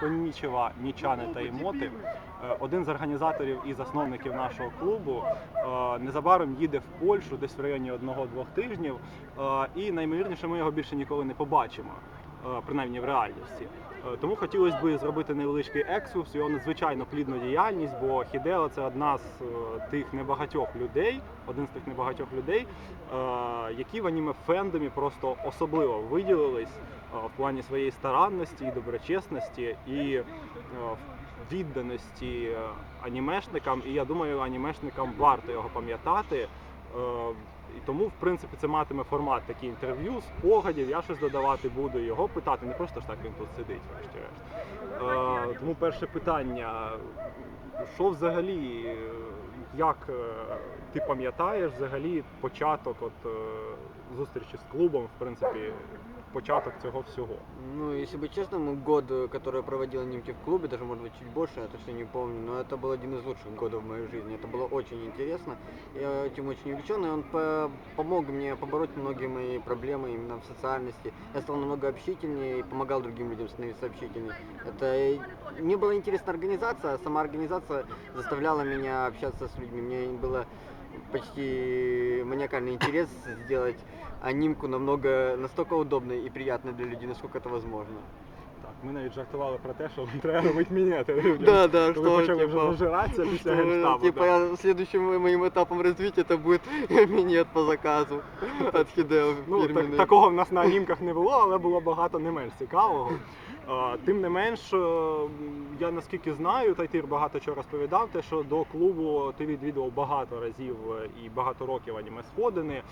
Конічева, Нічани та Імоти, е, один з організаторів і засновників нашого клубу, е, незабаром їде в Польщу десь в районі одного-двох тижнів. е, І наймовірніше ми його більше ніколи не побачимо, принаймні в реальності. Е, Тому хотілося б зробити невеличкий екскурс, його надзвичайно плідну діяльність, бо Хідео це одна з е, тих небагатьох людей, один з тих небагатьох людей, е, які в аніме фендомі просто особливо виділились е, в плані своєї старанності і доброчесності і е, відданості е, анімешникам. І я думаю, анімешникам варто його пам'ятати. І тому, в принципі, це матиме формат такі інтерв'ю, спогадів. Я щось додавати буду, його питати. Не просто ж так він тут сидить, врешті-решт. Е, Тому перше питання: що взагалі, як е, ти пам'ятаєш взагалі початок от, е, зустрічі з клубом, в принципі, початок цього всього? Ну, если быть честным, год, который я проводил анимки в клубе, даже может быть чуть больше, я точно не помню, но это был один из лучших годов в моей жизни. Это было очень интересно. Я этим очень увлечен, и он по- помог мне побороть многие мои проблемы именно в социальности. Я стал намного общительнее и помогал другим людям становиться общительнее. Это мне была интересна организация, а сама организация заставляла меня общаться с людьми. Мне было почти маниакальный интерес сделать анимку намного настолько удобной и приятной для людей, насколько это возможно. Так, ми навіть жартували про те, що треба робити мінети людям. Да, да, Коли что почали вже типа, зажиратися після что, генштабу. типа да. я следующим моим этапом развития это будет минет по заказу от Хидео Ну, так, фирменный. такого в нас на анімках не було, але було багато не менш цікавого. Тим не менш, е, я наскільки знаю, та й ти багато чого розповідав, те, що до клубу ти відвідував багато разів е, і багато років аніме сходини. Е,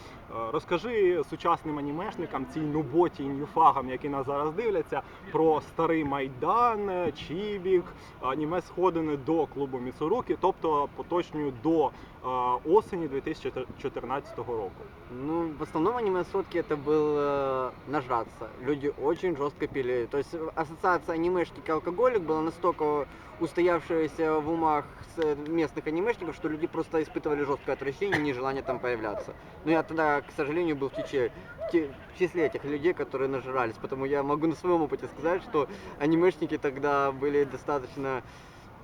Розкажи сучасним анімешникам, цій нуботі і ньюфагам, які нас зараз дивляться, про старий майдан, Чібік, аніме сходини до клубу Міцуруки, тобто поточною до е, осені 2014 року. Ну, в основном аниме сотки это был э, нажраться. Люди очень жестко пили. То есть ассоциация анимешник и алкоголик была настолько устоявшаяся в умах э, местных анимешников, что люди просто испытывали жесткое отвращение и нежелание там появляться. Но я тогда, к сожалению, был в, тече- в числе этих людей, которые нажрались. Потому я могу на своем опыте сказать, что анимешники тогда были достаточно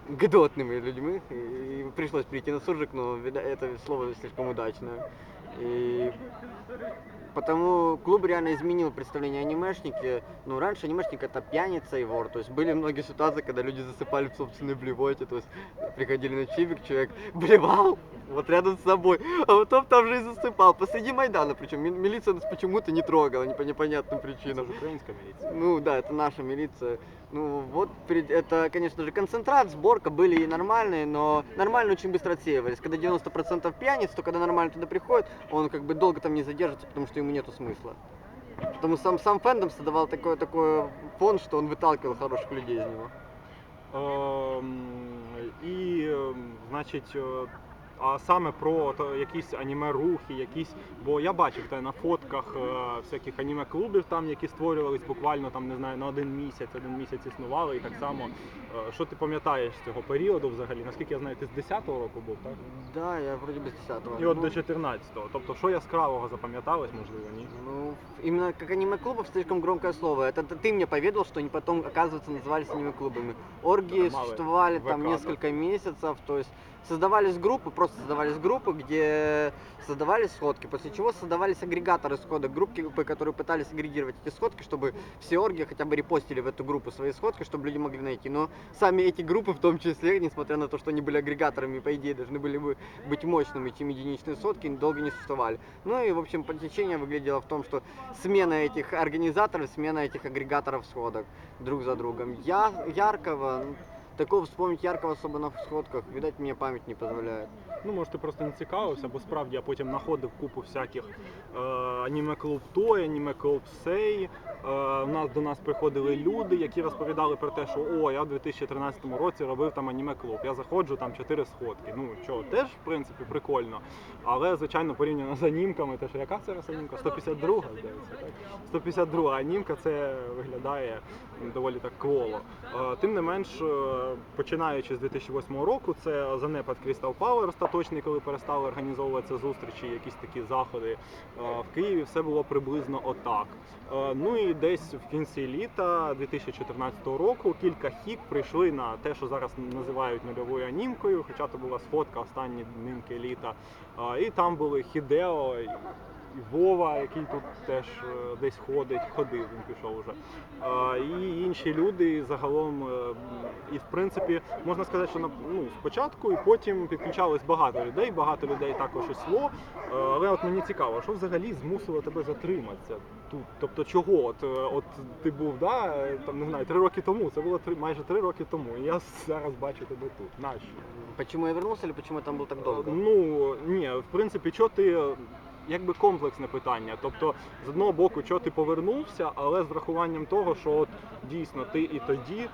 гдотными людьми. И и пришлось перейти на суржик, но вида- это слово слишком удачное. И потому клуб реально изменил представление о анимешнике. Ну, раньше анимешник это пьяница и вор. То есть были многие ситуации, когда люди засыпали в собственной блевоте. То есть приходили на чивик, человек блевал вот рядом с собой, а потом там же и засыпал. Посреди Майдана, причем ми- милиция нас почему-то не трогала, не по непонятным Це причинам. ж українська міліція. Ну да, это наша милиция. Ну вот это, конечно же, концентрат, сборка были и нормальные, но нормально очень быстро отсеивались. Когда 90% пьяниц, то когда нормально туда приходит, он как бы долго там не задержится, потому что ему нету смысла. Потому сам, сам фэндом создавал такой, такой фон, что он выталкивал хороших людей из него. Ем, і, ем, значить, е, а саме про от, е, якісь аніме-рухи, якісь. Бо я бачив те на фотках е, всяких аніме-клубів, там, які створювались буквально там, не знаю, на один місяць, один місяць існували. І так само, е, що ти пам'ятаєш з цього періоду взагалі? Наскільки я знаю, ти з 10-го року був, так? Да, я вроде бы с 10 І от до 14-го. Тобто, що яскравого запам'яталось, можливо, ні? Ну, именно как аниме-клубов слишком громкое слово. Это т- ты мне поведал, что они потом, оказывается, назывались аниме-клубами. Оргии Да, мало. существовали ВК, там да. несколько месяцев, то есть создавались группы, просто создавались группы, где создавались сходки, после чего создавались агрегаторы сходок, группы, которые пытались агрегировать эти сходки, чтобы все оргии хотя бы репостили в эту группу свои сходки, чтобы люди могли найти. Но сами эти группы, в том числе, несмотря на то, что они были агрегаторами, по идее, должны были бы быть мощными, чем единичные сотки, долго не существовали. Ну и, в общем, течение выглядело в том, что смена этих организаторов, смена этих агрегаторов сходок друг за другом. Я яркого, ну, такого вспомнить яркого особо на сходках, видать, мне память не позволяет. Ну, може, ти просто не цікавився, бо справді я потім знаходив купу всяких е, аніме-клуб той, аніме-клуб сей. Е, у нас до нас приходили люди, які розповідали про те, що о, я в 2013 році робив там аніме-клуб. Я заходжу, там чотири сходки. Ну що, теж в принципі прикольно. Але звичайно, порівняно з анімками, те, що яка це раз анімка? 152, здається, так? 152 анімка це виглядає доволі так кволо. Е, Тим не менш, е, починаючи з 2008 року, це занепад Crystal Power остаточний, коли перестали організовуватися зустрічі, якісь такі заходи е, в Києві. Все було приблизно отак. Е, Ну і десь в кінці літа 2014 року кілька хік прийшли на те, що зараз називають нульовою анімкою, хоча то була сфотка останні днинки літа. Е, І там були Хідео. І Вова, який тут теж е, десь ходить, ходив, він пішов уже. І інші люди загалом, е, і в принципі, можна сказати, що на ну, спочатку і потім підключалось багато людей, багато людей також ісло. Е, Але от мені цікаво, що взагалі змусило тебе затриматися тут? Тобто чого? От, от ти був, да, там не знаю, три роки тому. Це було три, майже три роки тому. І я зараз бачу тебе тут. Нащо? Почему я вернулся или почему я там был так долго? Ну ні, в принципі, що ти е, Якби комплексне питання. Тобто, з одного боку, що ти повернувся, але з врахуванням того, що от дійсно ти і тоді е,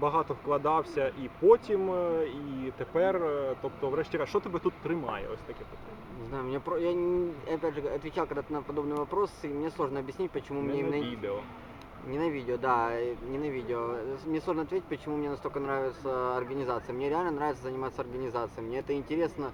багато вкладався, і потім, е, і тепер. е, Тобто, врешті-решт, що тебе тут тримає? Ось таке питання. Не знаю, мне про... я не- опять же отвечал когда-то на подобный вопрос, и мне сложно объяснить, почему мне Не на именно... відео. Не на видео, да, э, не на видео. Мне сложно ответить, почему мне настолько нравится организация. Мне реально нравится заниматься организацией. Мне это интересно,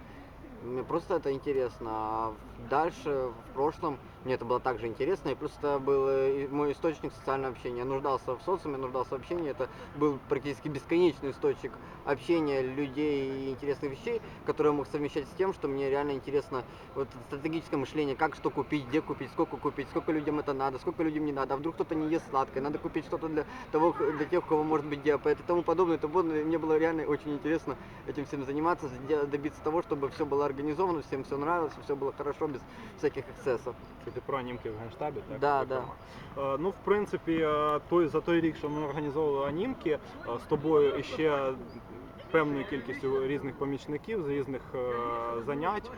мне просто это интересно. Дальше, в прошлом, мне это было также интересно. И плюс это был э, мой источник социального общения. Я нуждался в социуме, нуждался в общении. Это был практически бесконечный источник общения людей и интересных вещей, которые я мог совмещать с тем, что мне реально интересно вот стратегическое мышление, как что купить, где купить, сколько купить, сколько людям это надо, сколько людям не надо, а вдруг кто-то не ест сладкое, надо купить что-то для того, для тех, у кого может быть диабет и тому подобное. Это было, мне было реально очень интересно этим всем заниматься, добиться того, чтобы все было организовано, всем все нравилось, все было хорошо, без всяких эксцессов. Це ти про анімки в генштабі, так? Да, зокрема? Е, Ну, в принципі, е, той, за той рік, що ми організовували анімки е, з тобою і ще певною кількістю різних помічників з різних занять,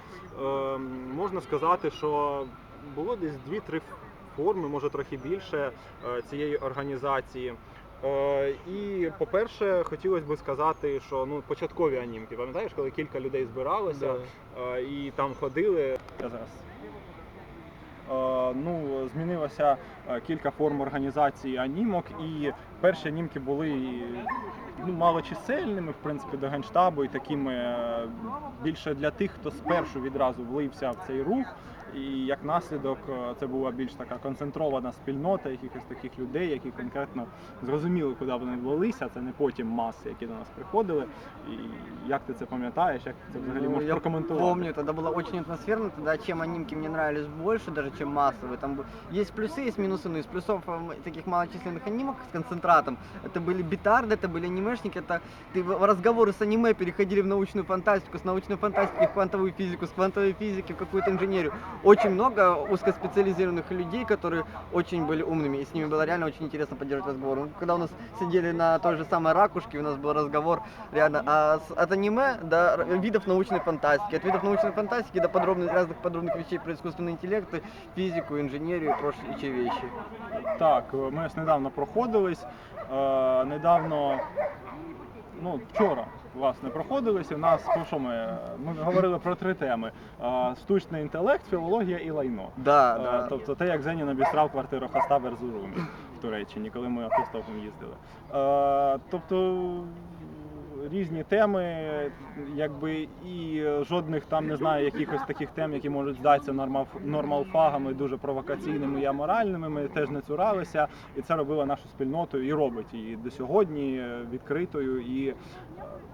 можна сказати, що було десь дві-три форми, може трохи більше цієї організації. Е, І, по-перше, хотілося б сказати, що ну, початкові анімки, пам'ятаєш, коли кілька людей збиралося, Е, і там ходили. Я зараз. Е, Ну, змінилося кілька форм організації анімок, і перші анімки були ну, малочисельними, в принципі, до генштабу, і такими більше для тих, хто спершу відразу влився в цей рух. І як наслідок е, це була більш така концентрована спільнота якихось таких людей, які конкретно зрозуміли, куди вони влилися. Це не потім маси, які до нас приходили. І як ти це пам'ятаєш, як ти це взагалі Ну, можеш я прокоментувати? Помню, тогда было очень атмосферно, тогда чем анимки мне нравились больше, даже чем массовые. Там бу- есть плюсы, есть минусы, но из плюсов эм, таких малочисленных анимок с концентратом, это были битарды, это были анимешники, это ты в- разговоры с аниме переходили в научную фантастику, с научной фантастики в квантовую физику, с квантовой физики в какую-то инженерию. Очень много узкоспециализированных людей, которые очень были умными, и с ними было реально очень интересно поддерживать разговор. Ну, Когда у нас сидели на той же самой ракушке, у нас был разговор реально а с- от аниме до видов научной фантастики, от видов научной фантастики до подробных, разных подробных вещей про искусственный интеллект, физику, инженерию и прочие вещи. Так, е, ми ось недавно проходились. Е, недавно, ну, вчора, власне, проходились. У нас про що ми? Ми говорили про три теми: штучний інтелект, філологія і лайно. Да, да. Тобто те, як Зенін обістрав квартиру Хаста в Ерзурумі в Туреччині, коли ми автостопом їздили. Тобто різні теми, якби і жодних там не знаю, якихось таких тем, які можуть здатися нормал- нормалфагами, дуже провокаційними і аморальними. Ми теж не цуралися, і це робило нашу спільноту і робить її до сьогодні відкритою і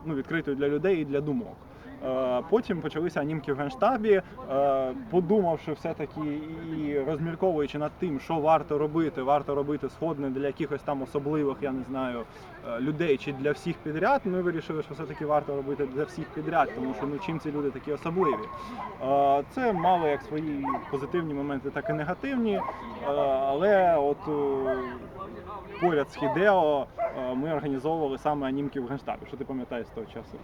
ну, відкритою для людей і для думок. Е, Потім почалися анімки в генштабі, е, подумавши все-таки і розмірковуючи над тим, що варто робити, варто робити сходне для якихось там особливих, я не знаю, е, людей чи для всіх підряд. Ми вирішили, що все-таки варто робити для всіх підряд, тому що ну чим ці люди такі особливі. Це мало як свої позитивні моменти, так і негативні. Але от поряд з Хідео ми організовували саме анімки в генштабі. Що ти пам'ятаєш з того часу?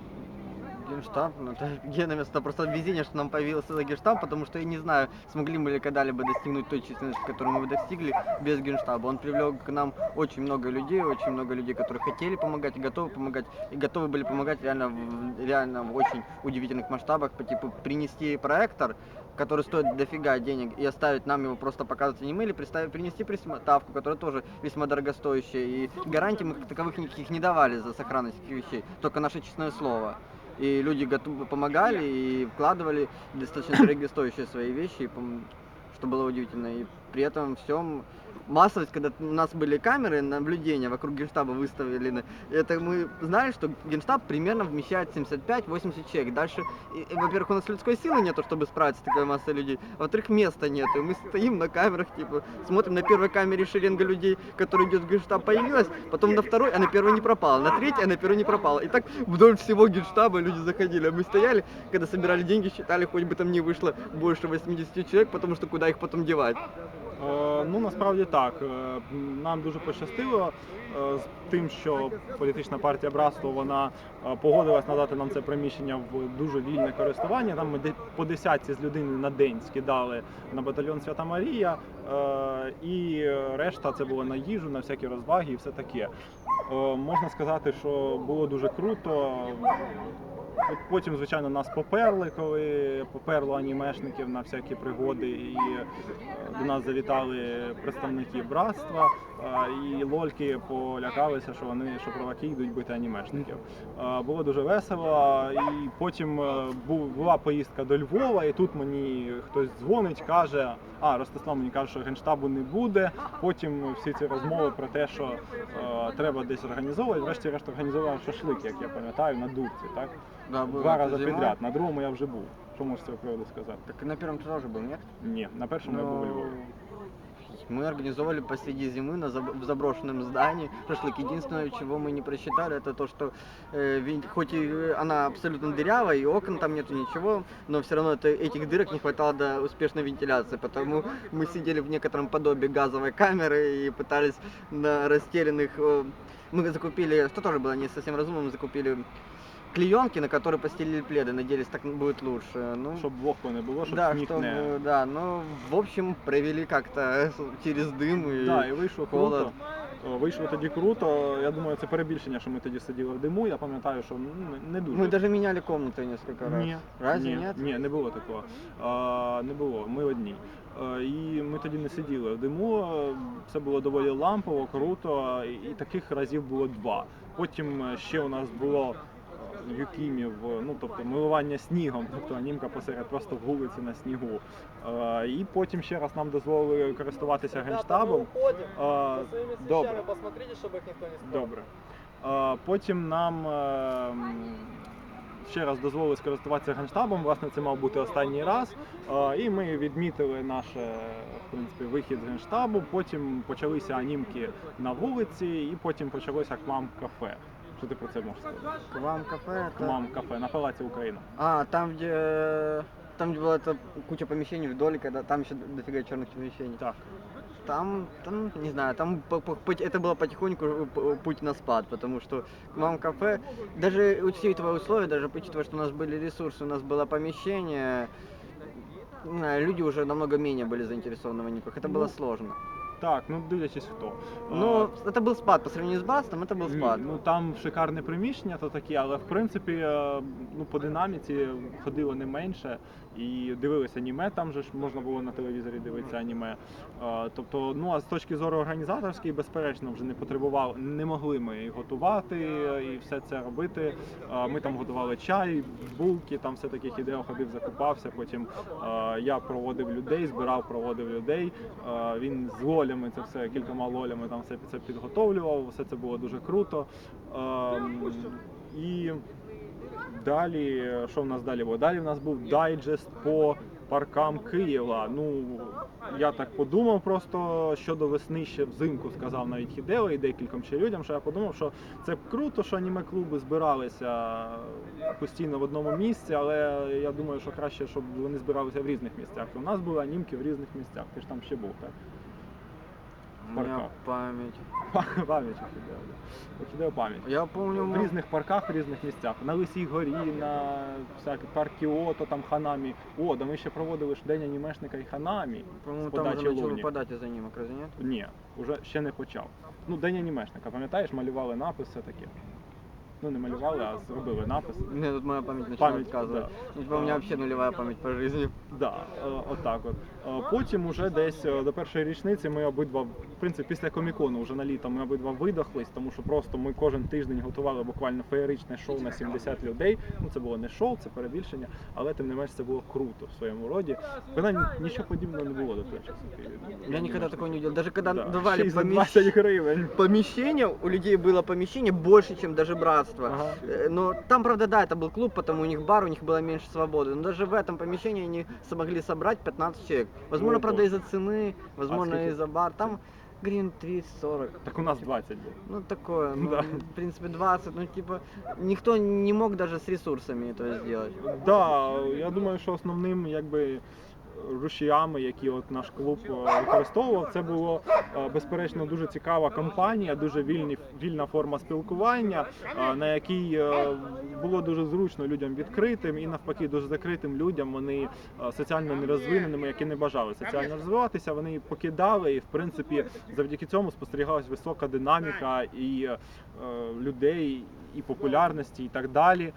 Генштаб, ну это геном это просто везение, что нам появился генштаб, потому что я не знаю, смогли мы ли когда-либо достигнуть той численности, которую мы достигли без генштаба. Он привлек к нам очень много людей, очень много людей, которые хотели помогать, готовы помогать, и готовы были помогать реально реально в очень удивительных масштабах, по типу принести проектор, который стоит дофига денег, и оставить нам его просто показывать аниме, или представить, принести приставку, которая тоже весьма дорогостоящая, и гарантий мы как таковых никаких не давали за сохранность этих вещей, только наше честное слово. И люди готовы, помогали и вкладывали достаточно дорогостоящие свои вещи, и, пом- что было удивительно. И при этом всем массовость, когда у нас были камеры наблюдения вокруг генштаба выставлены, это мы знали, что генштаб примерно вмещает 75-80 человек. Дальше, во-первых, у нас людской силы нету, чтобы справиться с такой массой людей, а во-вторых, места нету. И мы стоим на камерах, типа, смотрим на первой камере шеренга людей, которая идет в генштаб, появилась, потом на второй, а на первой не пропала, на третьей, а на первой не пропала. И так вдоль всего генштаба люди заходили, а мы стояли, когда собирали деньги, считали, хоть бы там не вышло больше 80 человек, потому что куда их потом девать. Е, Ну насправді так. Е, Нам дуже пощастило е, з тим, що політична партія Братство вона погодилась надати нам це приміщення в дуже вільне користування. Там ми по десятці з людини на день скидали на батальйон Свята Марія, і решта це було на їжу, на всякі розваги і все таке. Можна сказати, що було дуже круто. От Потім, звичайно, нас поперли, коли поперло анімешників на всякі пригоди, і е, до нас завітали представники братства, і лольки полякалися, що вони що проваки йдуть бити анімешників. Було дуже весело. І потім е, була поїздка до Львова, і тут мені хтось дзвонить, каже: а Ростислав мені каже, що генштабу не буде. Потім всі ці розмови про те, що е, треба десь організовувати. Врешті-решт організував шашлик, як я пам'ятаю, на дурці, так? Да, было Два рази зима. підряд. На другому я вже був. Що можеш з цього приводу сказати? Так на первом ты тоже был, нет? Ні, на першому я був у Ну, Львові. Мы организовали посреди зимы на заб- в заброшенном здании шашлык. Единственное, чего мы не просчитали, это то, что э, вин- хоть и э, она абсолютно дырявая, и окон там нету ничего, но все равно это, этих дырок не хватало до успешной вентиляции, потому мы сидели в некотором подобии газовой камеры и пытались на растерянных... э, мы закупили, что тоже было не совсем разумно, мы закупили клеенки, на которые постелили пледы, надеялись, так будет лучше. Ну, Щоб вогку не було, щоб да, сніг чтобы, не. да, ну, в общем, провели как-то через дым и... Да, і вийшло холод. круто. О, Вийшло тоді круто. Я думаю, це перебільшення, що ми тоді сиділи в диму. Я пам'ятаю, що ну, не- не дуже. Мы даже меняли комнаты несколько раз. Ні, Разве ні, нет? Ні, не було такого. А, не було. Ми одні. А, і ми тоді не сиділи в диму. Все було доволі лампово, круто. І, і таких разів було два. Потім е, ще у нас було. е, Юкімів, ну тобто милування снігом, тобто анімка посеред просто вулиці на снігу. Е, і потім ще раз нам дозволили користуватися генштабом. А, добре. Добре. А, Потім нам е, ще раз дозволили скористуватися генштабом. Власне, це мав бути останній раз. А, І ми відмітили наш е, в принципі, вихід з генштабу. Потім почалися анімки на вулиці, і потім почалося кмам кафе. Що ти про це можеш сказати? Вам кафе это... Кмам кафе на палаці Україна. А, там где... Там, где была эта куча помещений вдоль, когда там еще дофига черных помещений. Так. Там, там, не знаю, там по- по- путь- это было потихоньку п- путь на спад, потому что к вам кафе, даже учитывая условия, даже учитывая, что у нас были ресурсы, у нас было помещение, не знаю, люди уже намного менее были заинтересованы в аниках. Это было Ну, сложно. Так, ну дивлячись хто. Ну, А, это был спад по сравнению с братством, это был Ні, спад. ну там шикарне приміщення, то такі, але в принципі, е, ну по динаміці ходило не менше і дивилися аніме. Там же ж можна було на телевізорі дивитися аніме. Тобто, ну а з точки зору організаторської, безперечно, вже не потребували, не могли ми готувати і все це робити. Ми там готували чай, булки, там все таки хідео ходив, закупався. Потім я проводив людей, збирав, проводив людей. Він з лолями це все кількома лолями там все це підготовлював. Все це було дуже круто. І далі, що в нас далі було? Далі в нас був дайджест по паркам Києва. Ну я так подумав просто щодо весни ще взимку сказав навіть Хідео і декільком ще людям, що я подумав, що це круто, що аніме-клуби збиралися постійно в одному місці, але я думаю, що краще, щоб вони збиралися в різних місцях. У нас були анімки в різних місцях. Ти ж там ще був, так? У меня память. Пам'ять у Хідео. да. Пам'ять. Я помню, В мы- різних парках, в різних місцях. На Лисій горі, на всякий парк Кіото, там Ханамі. О, да ми ще проводили ж день анімешника і Ханамі. по-моему, там уже подачі начал Луні. выпадать из анимок, разве нет? Ні, уже ще не почав. Ну, день анімешника, пам'ятаєш, малювали напис, все таке. Ну, не малювали, а зробили напис. Мне тут моя память начала Память, отказывать. да. Типа, у меня А. вообще нулевая память по жизни. Да, е, отак от. Е, Потім уже десь е, до першої річниці ми обидва, в принципі, після комікону вже на літо ми обидва видохлись, тому що просто ми кожен тиждень готували буквально феєричне шоу на 70 людей. Ну це було не шоу, це перебільшення, але тим не менш це було круто в своєму роді. Принаймні нічого подібного не було до того часу. в Києві. Я никогда такого не видел. Даже когда Да, давали ще й за помещ- 20 гривень. помещение, у людей было помещение больше, чем даже братство. Ага. Э, Но там, правда, да, это был клуб, потому у них бар, у них было меньше свободы. Но даже в этом помещении они смогли собрать 15 человек. Возможно, Ну, правда, из-за цены, возможно, сколько? из-за бар. Там гривен 30-40. Так у нас 20 було. Ну, такое, ну, Да. в принципе, 20, ну, типа, никто не мог даже с ресурсами это сделать. Да, я думаю, що основним якби рушіями, які от наш клуб е, використовував, це було е, безперечно дуже цікава компанія, дуже вільні, вільна форма спілкування, е, на якій було дуже зручно людям відкритим і навпаки дуже закритим людям. Вони соціально нерозвиненими, які не бажали соціально розвиватися, вони покидали, і в принципі завдяки цьому спостерігалась висока динаміка і людей, і популярності, і так далі.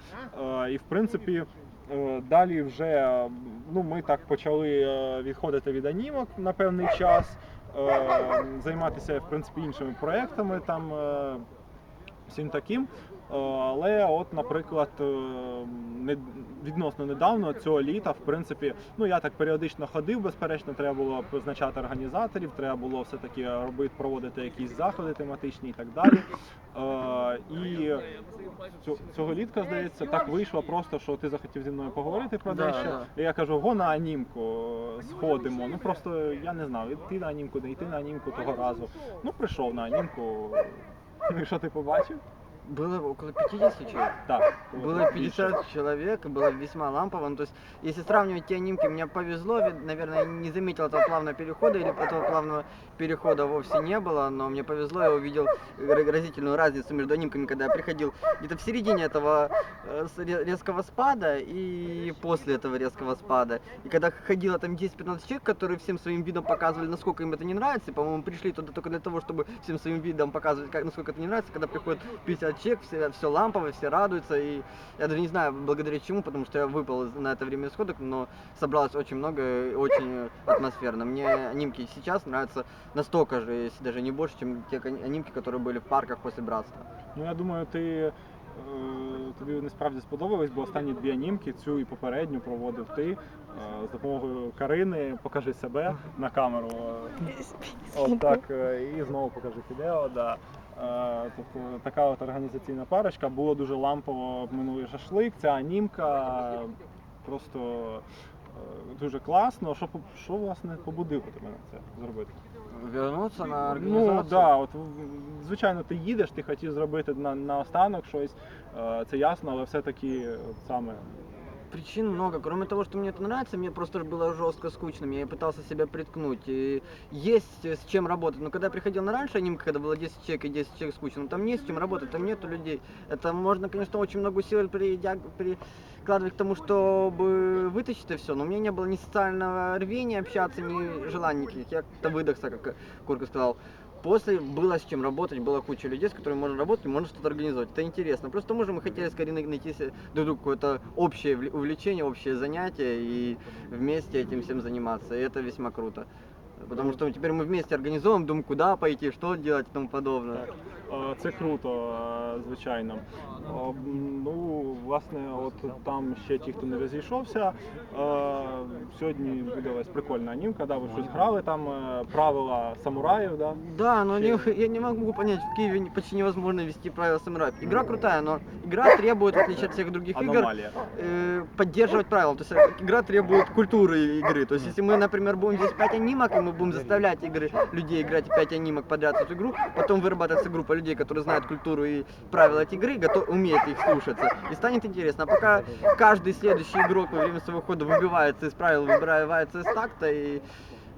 І в принципі. Е, Далі вже ну, ми так почали е, відходити від анімок на певний час, е, займатися в принципі іншими проектами там всім таким. Але от, наприклад, е, відносно недавно цього літа, в принципі, ну я так періодично ходив, безперечно, треба було призначати організаторів, треба було все-таки робити, проводити якісь заходи тематичні і так далі. Е, І цього літка, здається, так вийшло просто, що ти захотів зі мною поговорити про дещо. І я кажу, го на анімку сходимо. Ну просто я не знав, йти на анімку, не йти на анімку того разу. Ну, прийшов на анімку. Ну і що ти побачив? Было около 50 человек. Так. Было більше. 50 человек, было весьма лампово. Ну, то есть, если сравнивать те анимки, мне повезло, ведь, наверное, не заметил этого плавного перехода, или этого плавного перехода вовсе не было, но мне повезло, я увидел разительную разницу между анимками, когда я приходил где-то в середине этого э, резкого спада и после этого резкого спада. И когда ходило там 10-15 человек, которые всем своим видом показывали, насколько им это не нравится, и, по-моему, пришли туда только для того, чтобы всем своим видом показывать, как, насколько это не нравится, когда приходит 50 человек, все, все лампово, все радуются, и я даже не знаю, благодаря чему, потому что я выпал из- на это время из сходок, но собралось очень много, и очень атмосферно. Мне анимки сейчас нравятся настолько же, если даже не больше, чем те кон- анимки, которые были в парках после Братства. Ну я думаю, ти е, тобі вони справді сподобались, бо останні дві анімки, цю і попередню проводив ти е, з допомогою Карини. Покажи себе на камеру. е, От так, е, і знову покажи відео. Да. Е, Тобто така от організаційна парочка. Було дуже лампово минулий шашлик, ця анімка просто е, дуже класно. Що, що власне побудило тебе на це зробити? Вернуться на организацию. Ну да, от звичайно, ти їдеш, ти хотів зробити на, на останок щось, е, це ясно, але все-таки саме. Причин много. Кроме того, что мне это нравится, мне просто было жестко скучно. Я пытался себя приткнуть. И есть с чем работать. Но когда я приходил на раньше анимка, когда было 10 человек и 10 человек скучно, ну, там не с чем работать, там нету людей. Это можно, конечно, очень много сил прикладывать к тому, чтобы вытащить это все. Но у меня не было ни социального рвения общаться, ни желания никаких. Я как-то выдохся, как Курка сказал. После было с чем работать, была куча людей, с которыми можно работать, можно что-то организовать. Это интересно. Просто, может, мы хотели скорее най- найти друг другу какое-то общее увлечение, общее занятие и вместе этим всем заниматься. И это весьма круто. Потому что теперь мы вместе организовываем, думаем, куда пойти, что делать и тому подобное. Так. Е, Це круто, е, звичайно. Е, м, Ну, власне, от там ще ті, хто не розійшовся. е, Сьогодні видалась прикольна анімка, да, ви щось грали там е, правила самураїв, да. Да, но не- Окей. я не могу понять, в Киеве не- почти невозможно вести правила самураев. Игра крутая, но игра требует, в отличие от всех других игр, Аномалія. э, поддерживать правила. То есть э, игра требует культуры игры. То есть если мы, например, будем здесь 5 анимок, и мы будем заставлять игры, людей играть 5 анимок подряд в эту игру, потом вырабатывается группа людей, которые знают культуру и правила этой игры, готов, умеет их слушаться. И станет интересно. А пока каждый следующий игрок во время своего хода выбивается из правил, выбивается из такта, и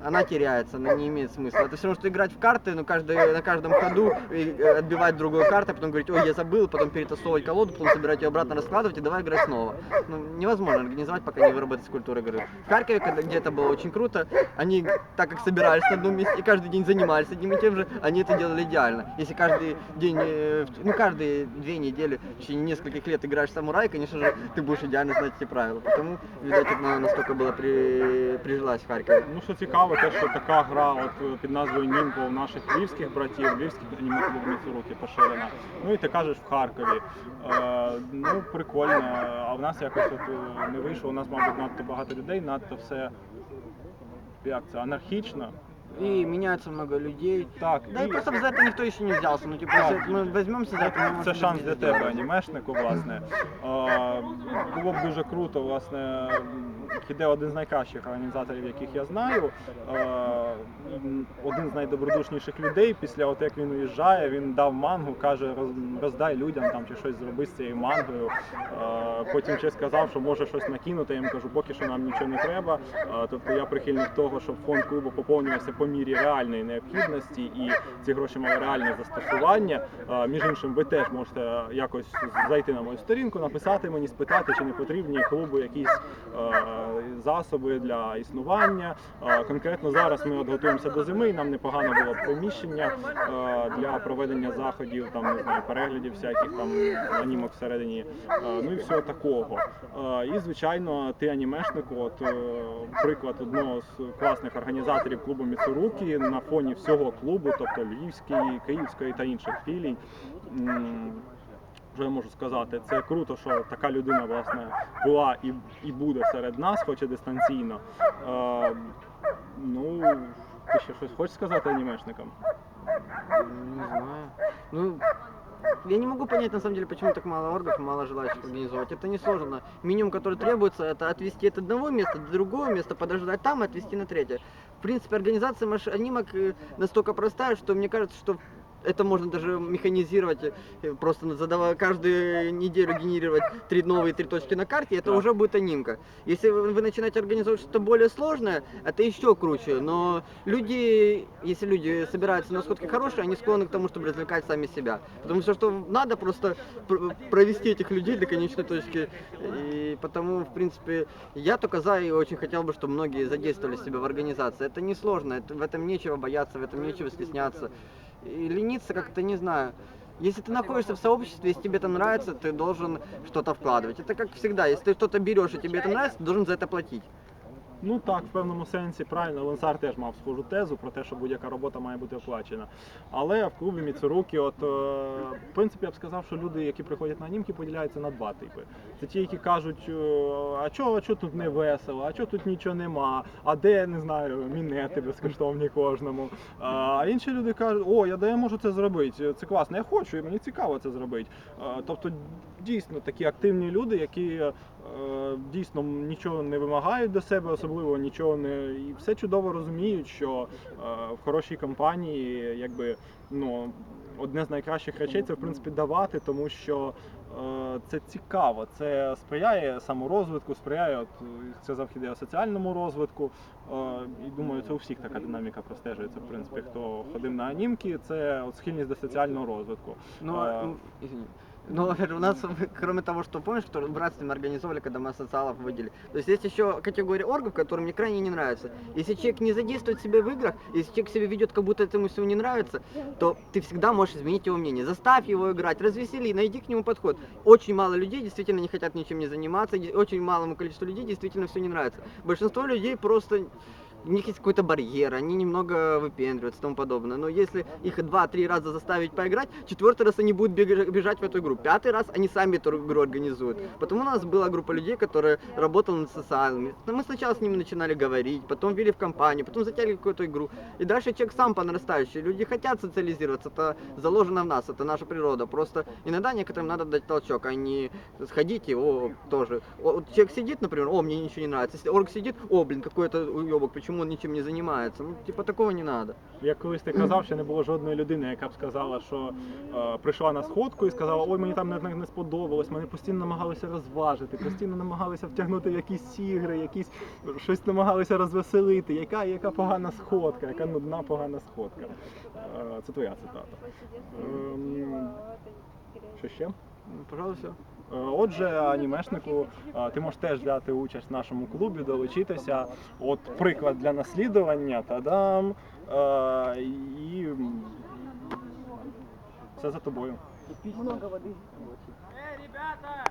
она теряется, она не имеет смысла. Это все равно, что играть в карты, но каждый, на каждом ходу э, отбивать другую карту, потом говорить, ой, я забыл, потом перетасовывать колоду, потом собирать ее обратно, раскладывать и давай играть снова. Ну, невозможно организовать, пока не выработается культура игры. В Харькове, когда где-то было очень круто, они, так как собирались на одном месте и каждый день занимались одним и тем же, они это делали идеально. Если каждый день, э, ну, каждые две недели в течение нескольких лет играешь в самурай, конечно же, ты будешь идеально знать эти правила. Потому, видать, это настолько было при... прижилась в Харькове. Ну що цікаво, те, що така гра от е, під назвою Німко у наших львівських братів, львівських аніматорів Міцуруки поширена. Ну і ти кажеш в Харкові. Е, ну прикольно. А в нас якось от е, не вийшло. У нас, мабуть, надто багато людей, надто все як це анархічно. И меняется много людей. Так, Да и і- просто за это никто еще не взялся. Ну, типа, Так. если мы возьмемся за это, мы можем Це шанс для сделать. тебе, анімешнику, власне. Е, Було б дуже круто, власне, іде один з найкращих організаторів, яких я знаю. Один з найдобродушніших людей. Після от як він уїжджає, він дав мангу, каже, роздай людям там чи щось зроби з цією мангою. Е, Потім ще сказав, що може щось накинути. Я їм кажу, поки що нам нічого не треба. Е, Тобто я прихильник того, щоб фонд клубу поповнювався по мірі реальної необхідності, і ці гроші мали реальне застосування. Е, Між іншим, ви теж можете якось зайти на мою сторінку, написати мені, спитати, чи не потрібні клубу якісь засоби для існування. Конкретно зараз ми от готуємося до зими. і Нам непогано було приміщення е, для проведення заходів, там не знаю, переглядів всяких там анімок всередині. Е, Ну і всього такого. Е, І звичайно, ти анімешнику, от приклад одного з класних організаторів клубу Міцурукі на фоні всього клубу, тобто Львівської, Київської та інших філій. Я можу сказати? Це круто, що така людина власне була і, і буде серед нас, хоч і дистанційно. Ну, ти ще щось хочеш сказати анімешникам? Не знаю. Ну, я не могу понять, на самом деле, почему так мало оргов, мало желающих организовать. Это несложно. Минимум, который требуется, это отвести от одного места до другого места, подождать там и отвести на третье. В принципе, организация анимок э, настолько простая, что мне кажется, что это можно даже механизировать, э, просто задавая каждую неделю генерировать три новые три точки на карте, это Да. уже будет анимка. Если вы вы начинаете организовывать что-то более сложное, это еще круче. Но люди, если люди собираются на сходки хорошие, они склонны к тому, чтобы развлекать сами себя. Потому что что надо просто пр- провести этих людей до конечной точки. И потому, в принципе, я только за и очень хотел бы, чтобы многие задействовали себя в организации. Это несложно, это, в этом нечего бояться, в этом нечего стесняться. И лениться как-то не знаю. Если ты находишься в сообществе, если тебе это нравится, ты должен что-то вкладывать. Это как всегда, если ты что-то берешь и тебе это нравится, ты должен за это платить. Ну так, в певному сенсі правильно. Ленсар теж мав схожу тезу про те, що будь-яка робота має бути оплачена. Але в клубі Міцурукі, от е, в принципі, я б сказав, що люди, які приходять на анімки, поділяються на два типи. Це ті, які кажуть, е, а чого, а тут не весело, а чого тут нічого нема, а де не знаю, мінети безкоштовні кожному. А інші люди кажуть, о, я де я можу це зробити. Це класно, я хочу, і мені цікаво це зробити. Е, Тобто дійсно такі активні люди, які е, дійсно нічого не вимагають до себе, особливо нічого не і все чудово розуміють, що е, в хорошій компанії, якби ну одне з найкращих речей це в принципі давати, тому що. е, Це цікаво, це сприяє саморозвитку, сприяє, от сказав Хідео, соціальному розвитку. Е, І думаю, це у всіх така динаміка простежується. В принципі, хто ходив на анімки, це от схильність до соціального розвитку. Ну, А. ну, у нас, кроме того, что, помнишь, что братство мы организовали, когда мы социалов выводили, то есть есть еще категория оргов, которые мне крайне не нравятся. Если человек не задействует себя в играх, если человек себя ведет, как будто этому всему не нравится, то ты всегда можешь изменить его мнение. Заставь его играть, развесели, найди к нему подход. Очень мало людей действительно не хотят ничем не заниматься, очень малому количеству людей действительно все не нравится. Большинство людей просто у них есть какой-то барьер, они немного выпендриваются и тому подобное. Но если их два-три раза заставить поиграть, четвертый раз они будут бежать в эту игру. Пятый раз они сами эту игру организуют. Потому у нас была группа людей, которые работала над социальными. Но мы сначала с ними начинали говорить, потом ввели в компанию, потом затягивали какую-то игру. И дальше человек сам по нарастающей. Люди хотят социализироваться, это заложено в нас, это наша природа. Просто иногда некоторым надо дать толчок, а не сходить и, о, тоже. Вот человек сидит, например, о, мне ничего не нравится. Если орг сидит, о, блин, какой-то уебок, почему почему он ничем не занимается. Ну, типа такого не надо. Як колись ти казав, ще не було жодної людини, яка б сказала, що е, прийшла на сходку і сказала, ой, мені там не, не, сподобалось, мене постійно намагалися розважити, постійно намагалися втягнути в якісь ігри, якісь щось намагалися розвеселити. Яка, яка погана сходка, яка нудна погана сходка. Е, це твоя цитата. Ем, що ще? Пожалуй, все. Е, Отже, анімешнику, е, ти можеш теж взяти участь в нашому клубі, долучитися. От приклад для наслідування, та-дам. Е, І все за тобою. Много води. Е, ребята!